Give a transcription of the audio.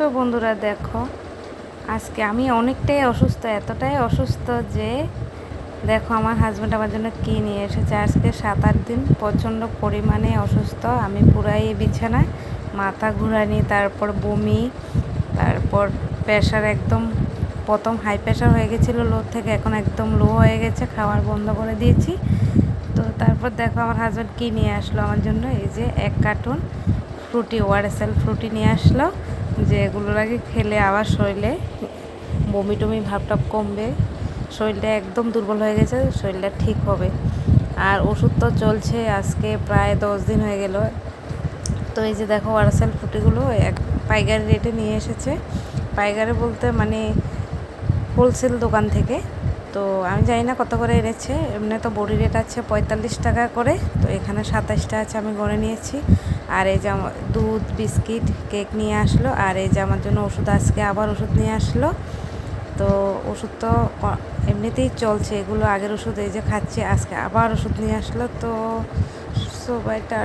তো বন্ধুরা দেখো, আজকে আমি অনেকটাই অসুস্থ, এতটাই অসুস্থ যে দেখো আমার হাজব্যান্ড আমার জন্য কী নিয়ে এসেছে। আজকে সাত আট দিন প্রচণ্ড পরিমাণে অসুস্থ, আমি পুরাই বিছানায় মাথা ঘুরানি তারপর বমি, তারপর প্রেশার একদম প্রথম হাই প্রেশার হয়ে গেছিল লো থেকে, এখন একদম লো হয়ে গেছে, খাওয়ার বন্ধ করে দিয়েছি। তো তারপর দেখো আমার হাজব্যান্ড কী নিয়ে আসলো আমার জন্য, এই যে এক কার্টুন ফ্রুটি ওয়ারেসেল ফ্রুটি নিয়ে আসলো। যে এগুলোর আগে খেলে আবার শরীরে বমি টমি ভাবটাপ কমবে। শরীরটা একদম দুর্বল হয়ে গেছে, শরীরটা ঠিক হবে। আর ওষুধ তো চলছে, আজকে প্রায় দশ দিন হয়ে গেল। তো এই যে দেখো, ওয়ারেসেল ফুটিগুলো এক পাইকারি রেটে নিয়ে এসেছে। পাইকারি বলতে মানে হোলসেল দোকান থেকে। তো আমি জানি না কত করে এনেছে। এমনি তো বড়ি রেট আছে পঁয়তাল্লিশ টাকা করে। তো এখানে সাতাশটা আছে আমি গড়ে নিয়েছি। আর এই যে দুধ, বিস্কিট কেক নিয়ে আসলো। আর এই যে আমার জন্য ওষুধ আজকে আবার ওষুধ নিয়ে আসলো। তো ওষুধ তো এমনিতেই চলছে। এগুলো আগের ওষুধ এই যে খাচ্ছে, আজকে আবার ওষুধ নিয়ে আসলো। তো সবাইটা